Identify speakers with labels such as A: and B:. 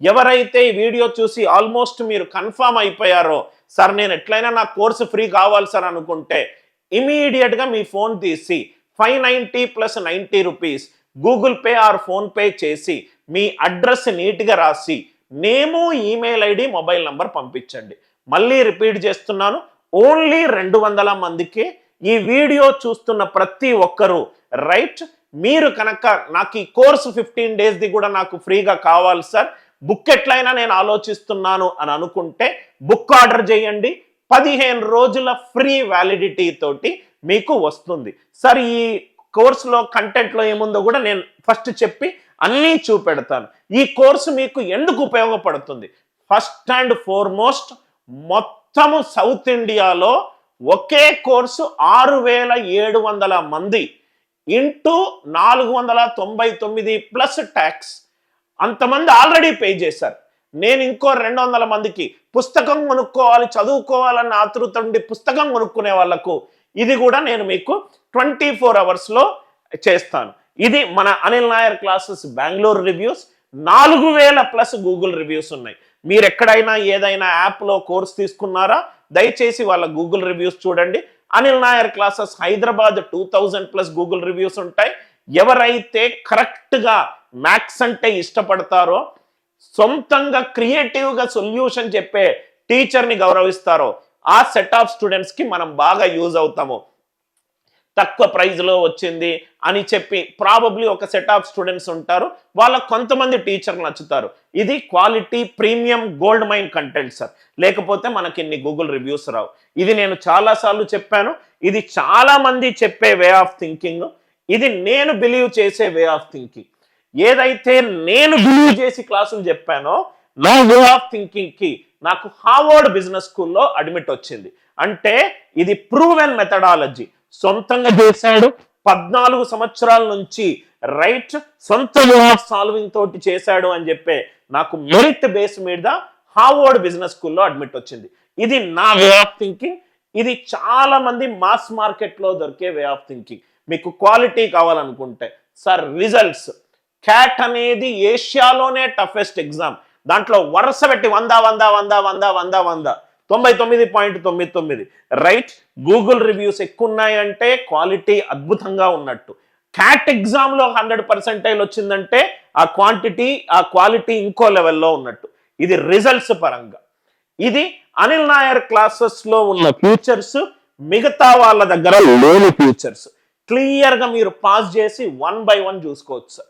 A: ఎవరైతే ఈ వీడియో చూసి ఆల్మోస్ట్ మీరు కన్ఫామ్ అయిపోయారో సార్ నేను ఎట్లయినా నా కోర్సు ఫ్రీ కావాలి సార్ అనుకుంటే ఇమీడియట్గా మీ ఫోన్ తీసి five ninety plus ninety rupees Google Pay or PhonePe చేసి మీ అడ్రస్ నీట్గా రాసి name email ID mobile number పంపించండి. మళ్ళీ రిపీట్ చేస్తున్నాను ఓన్లీ రెండు వందల మందికి ఈ వీడియో చూస్తున్న ప్రతి ఒక్కరూ రైట్ మీరు కనుక నాకు ఈ కోర్సు ఫిఫ్టీన్ డేస్ది కూడా నాకు ఫ్రీగా కావాలి సార్ బుక్ ఎట్లయినా నేను ఆలోచిస్తున్నాను అని అనుకుంటే బుక్ ఆర్డర్ చేయండి. పదిహేను రోజుల ఫ్రీ వ్యాలిడిటీ తోటి మీకు వస్తుంది. సార్ ఈ కోర్సులో కంటెంట్లో ఏముందో కూడా నేను ఫస్ట్ చెప్పి అన్నీ చూపెడతాను. ఈ కోర్సు మీకు ఎందుకు ఉపయోగపడుతుంది? ఫస్ట్ అండ్ ఫోర్మోస్ట్ మొత్తము సౌత్ ఇండియాలో ఒకే కోర్సు ఆరు వేల ఏడు వందల మంది ఇంటూ నాలుగు వందల తొంభై తొమ్మిది ప్లస్ ట్యాక్స్. అంతమంది ఆల్రెడీ పే చేశారు. నేను ఇంకో రెండు వందల మందికి పుస్తకం కొనుక్కోవాలి చదువుకోవాలన్న ఆతృత ఉండి పుస్తకం కొనుక్కునే వాళ్ళకు ఇది కూడా నేను మీకు ట్వంటీ ఫోర్ అవర్స్లో చేస్తాను. ఇది మన అనిల్ నాయర్ క్లాసెస్ బెంగళూరు రివ్యూస్ నాలుగు వేల ప్లస్ గూగుల్ రివ్యూస్ ఉన్నాయి. మీరు ఎక్కడైనా ఏదైనా యాప్లో కోర్స్ తీసుకున్నారా? దయచేసి వాళ్ళ గూగుల్ రివ్యూస్ చూడండి. Anil Nair classes Hyderabad two thousand plus Google reviews ఉంటాయి. ఎవరైతే కరెక్ట్గా మ్యాథ్స్ అంటే ఇష్టపడతారో సొంతంగా క్రియేటివ్గా సొల్యూషన్ చెప్పే టీచర్ని గౌరవిస్తారో ఆ సెట్ ఆఫ్ స్టూడెంట్స్కి మనం బాగా యూజ్ అవుతాము. తక్కువ ప్రైజ్లో వచ్చింది అని చెప్పి ప్రాబబ్లీ ఒక సెట్ ఆఫ్ స్టూడెంట్స్ ఉంటారు. వాళ్ళ కొంతమంది టీచర్లు నచ్చుతారు. ఇది quality premium gold mine content sir. లేకపోతే మనకి ఇన్ని గూగుల్ రివ్యూస్ రావు. ఇది నేను చాలాసార్లు చెప్పాను. ఇది చాలామంది చెప్పే వే ఆఫ్ థింకింగ్. ఇది నేను బిలీవ్ చేసే వే ఆఫ్ థింకింగ్. ఏదైతే నేను బిలీవ్ చేసి క్లాసులు చెప్పానో నా వే ఆఫ్ థింకింగ్కి నాకు హార్వర్డ్ బిజినెస్ స్కూల్లో అడ్మిట్ వచ్చింది. అంటే ఇది ప్రూవెన్ మెథడాలజీ. సొంతంగా చేశాడు పద్నాలుగు సంవత్సరాల నుంచి రైట్ సొంత వే ఆఫ్ సాల్వింగ్ తోటి చేశాడు అని చెప్పే నాకు మెరిట్ బేస్ మీద హార్వర్డ్ బిజినెస్ స్కూల్లో అడ్మిట్ వచ్చింది. ఇది నా వే ఆఫ్ థింకింగ్. ఇది చాలా మంది మాస్ మార్కెట్లో దొరికే వే ఆఫ్ థింకింగ్. మీకు క్వాలిటీ కావాలనుకుంటే సార్ రిజల్ట్స్ క్యాట్ అనేది ఏషియాలోనే టఫెస్ట్ ఎగ్జామ్ దాంట్లో వరుస పెట్టి వంద వంద వంద వంద వంద వంద. తొంభై తొమ్మిది పాయింట్ తొమ్మిది తొమ్మిది. రైట్ గూగుల్ రివ్యూస్ ఎక్కువ ఉన్నాయంటే క్వాలిటీ అద్భుతంగా ఉన్నట్టు. క్యాట్ ఎగ్జామ్లో హండ్రెడ్ పర్సెంటైల్ వచ్చిందంటే ఆ క్వాంటిటీ ఆ క్వాలిటీ ఇంకో లెవెల్లో ఉన్నట్టు. ఇది రిజల్ట్స్ పరంగా. ఇది అనిల్ నాయర్ క్లాసెస్లో ఉన్న ఫ్యూచర్స్ మిగతా వాళ్ళ దగ్గర లేని ఫ్యూచర్స్ క్లియర్గా మీరు పాస్ చేసి వన్ బై వన్ చూసుకోవచ్చు.